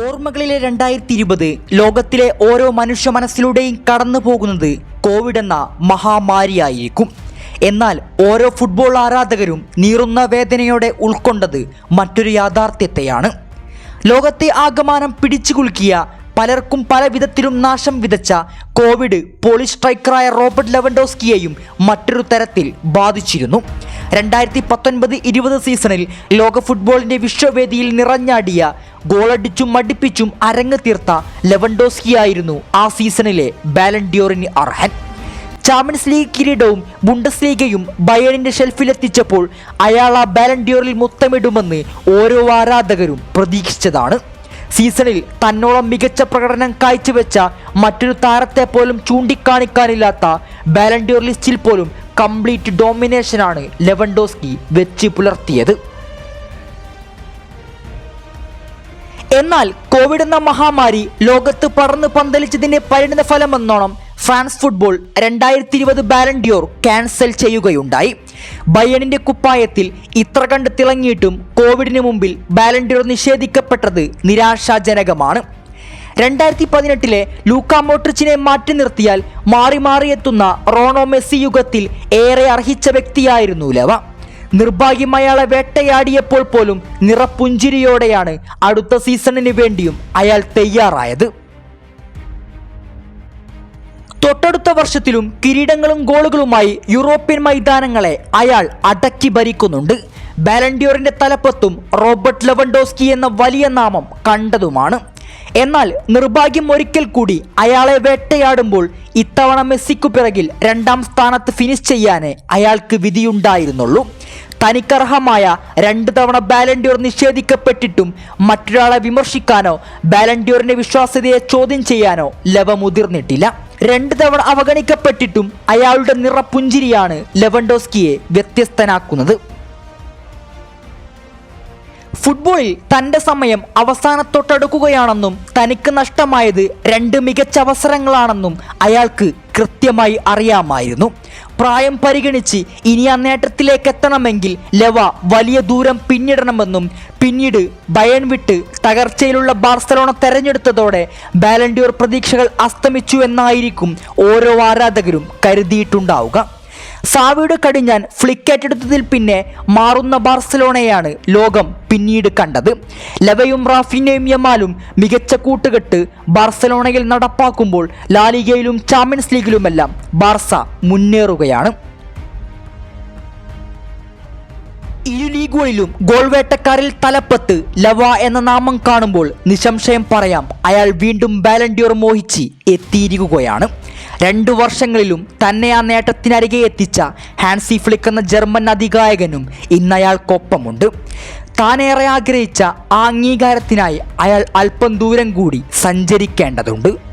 ഓർമ്മകളിലെ രണ്ടായിരത്തി ഇരുപത് ലോകത്തിലെ ഓരോ മനുഷ്യ മനസ്സിലൂടെയും കടന്നു പോകുന്നത് കോവിഡ് എന്ന മഹാമാരിയായിരിക്കും എന്നാൽ ഓരോ ഫുട്ബോൾ ആരാധകരും നീറുന്ന വേദനയോടെ ഉൾക്കൊണ്ടത് മറ്റൊരു യാഥാർത്ഥ്യത്തെയാണ്. ലോകത്തെ ആകമാനം പിടിച്ചു കുലുക്കിയ പലർക്കും പല വിധത്തിലും നാശം വിതച്ച കോവിഡ് പോളിഷ് സ്ട്രൈക്കറായ റോബർട്ട് ലെവൻഡോസ്കിയെയും മറ്റൊരു തരത്തിൽ ബാധിച്ചിരുന്നു. രണ്ടായിരത്തി പത്തൊൻപത് ഇരുപത് സീസണിൽ ലോക ഫുട്ബോളിന്റെ വിശ്വവേദിയിൽ നിറഞ്ഞാടിയ ഗോളടിച്ചും മടിപ്പിച്ചും അരങ്ങ് തീർത്ത ലെവൻഡോസ്കിയായിരുന്നു ആ സീസണിലെ ബാലൻഡിയോറിന് അർഹൻ. ചാമ്പ്യൻസ് ലീഗ് കിരീടവും ബുണ്ടസ് ലീഗയും ബയണിന്റെ ഷെൽഫിലെത്തിച്ചപ്പോൾ അയാൾ ആ ബാലൻഡിയോറിൽ മുത്തമിടുമെന്ന് ഓരോ ആരാധകരും പ്രതീക്ഷിച്ചതാണ്. സീസണിൽ തന്നോളം മികച്ച പ്രകടനം കാഴ്ചവെച്ച മറ്റൊരു താരത്തെ പോലും ചൂണ്ടിക്കാണിക്കാനില്ലാത്ത ബാലൻഡിയോർ ലിസ്റ്റിൽ പോലും കംപ്ലീറ്റ് ഡോമിനേഷനാണ് ലെവൻഡോസ്കി വെച്ച് പുലർത്തിയത്. എന്നാൽ കോവിഡ് എന്ന മഹാമാരി ലോകത്ത് പടർന്ന് പന്തലിച്ചതിന്റെ പരിണിത ഫലമെന്നോണം ഫ്രാൻസ് ഫുട്ബോൾ രണ്ടായിരത്തി ഇരുപത് ബാലൻഡിയോർ ക്യാൻസൽ ചെയ്യുകയുണ്ടായി. ബയണിന്റെ കുപ്പായത്തിൽ ഇത്ര കണ്ട് തിളങ്ങിയിട്ടും കോവിഡിന് മുമ്പിൽ ബാലൻഡിയോർ നിഷേധിക്കപ്പെട്ടത് നിരാശാജനകമാണ്. രണ്ടായിരത്തി പതിനെട്ടിലെ ലൂക്ക മോട്രിച്ചിനെ മാറ്റി നിർത്തിയാൽ മാറി മാറിയെത്തുന്ന റോണോ മെസ്സി യുഗത്തിൽ ഏറെ അർഹിച്ച വ്യക്തിയായിരുന്നു ലവ. നിർഭാഗ്യം അയാളെ വേട്ടയാടിയപ്പോൾ പോലും നിറപ്പുഞ്ചിരിയോടെയാണ് അടുത്ത സീസണിന് വേണ്ടിയും അയാൾ തയ്യാറായത്. തൊട്ടടുത്ത വർഷത്തിലും കിരീടങ്ങളും ഗോളുകളുമായി യൂറോപ്യൻ മൈതാനങ്ങളെ അയാൾ അടക്കി ഭരിക്കുന്നുണ്ട്. ബാലൻഡിയോറിന്റെ തലപ്പത്തും റോബർട്ട് ലെവൻഡോസ്കി എന്ന വലിയ നാമം കണ്ടതുമാണ്. എന്നാൽ നിർഭാഗ്യം ഒരിക്കൽ കൂടി അയാളെ വേട്ടയാടുമ്പോൾ ഇത്തവണ മെസ്സിക്കു പിറകിൽ രണ്ടാം സ്ഥാനത്ത് ഫിനിഷ് ചെയ്യാനേ അയാൾക്ക് വിധിയുണ്ടായിരുന്നുള്ളൂ. തനിക്കർഹമായ രണ്ട് തവണ ബാലൻഡ്യൂർ നിഷേധിക്കപ്പെട്ടിട്ടും മറ്റൊരാളെ വിമർശിക്കാനോ ബാലൻഡ്യൂറിന്റെ വിശ്വാസ്യതയെ ചോദ്യം ചെയ്യാനോ ലവ മുതിർന്നിട്ടില്ല രണ്ട് തവണ അവഗണിക്കപ്പെട്ടിട്ടും അയാളുടെ നിറപ്പുഞ്ചിരിയാണ് ലെവൻഡോസ്കിയെ വ്യത്യസ്തനാക്കുന്നത്. ഫുട്ബോളിൽ തന്റെ സമയം അവസാനത്തൊട്ടടുക്കുകയാണെന്നും തനിക്ക് നഷ്ടമായത് രണ്ട് മികച്ച അവസരങ്ങളാണെന്നും അയാൾക്ക് കൃത്യമായി അറിയാമായിരുന്നു. പ്രായം പരിഗണിച്ച് ഇനി ആ നേട്ടത്തിലേക്ക് എത്തണമെങ്കിൽ ലവ വലിയ ദൂരം പിന്നിടണമെന്നും പിന്നീട് ബയൺ വിട്ട് തകർച്ചയിലുള്ള ബാർസലോണ തെരഞ്ഞെടുത്തതോടെ ബാലൻഡിയോർ പ്രതീക്ഷകൾ അസ്തമിച്ചു എന്നായിരിക്കും ഓരോ ആരാധകരും കരുതിയിട്ടുണ്ടാവുക. സാവിയുടെ കടിഞ്ഞാൻ ഫ്ലിക്കേറ്റെടുത്തതിൽ പിന്നെ മാറുന്ന ബാർസലോണയാണ് ലോകം പിന്നീട് കണ്ടത്. ലവയും റാഫിനെയും യമാലും മികച്ച കൂട്ടുകെട്ട് ബാർസലോണയിൽ നടപ്പാക്കുമ്പോൾ ലാലിഗയിലും ചാമ്പ്യൻസ് ലീഗിലുമെല്ലാം ബാർസ മുന്നേറുകയാണ്. ഇരു ലീഗുകളിലും ഗോൾവേട്ടക്കാരിൽ തലപ്പത്ത് ലവ എന്ന നാമം കാണുമ്പോൾ നിസംശയം പറയാം അയാൾ വീണ്ടും ബാലൻഡിയോർ മോഹിച്ച് എത്തിയിരിക്കുകയാണ്. രണ്ടു വർഷങ്ങളിലും തന്നെ ആ നേട്ടത്തിനരികെ എത്തിച്ച ഹാൻസി ഫ്ലിക്ക് എന്ന ജർമ്മൻ അധികായകനും ഇന്ന് അയാൾക്കൊപ്പമുണ്ട് താനേറെ ആഗ്രഹിച്ച ആ അംഗീകാരത്തിനായി അയാൾ അല്പം ദൂരം കൂടി സഞ്ചരിക്കേണ്ടതുണ്ട്.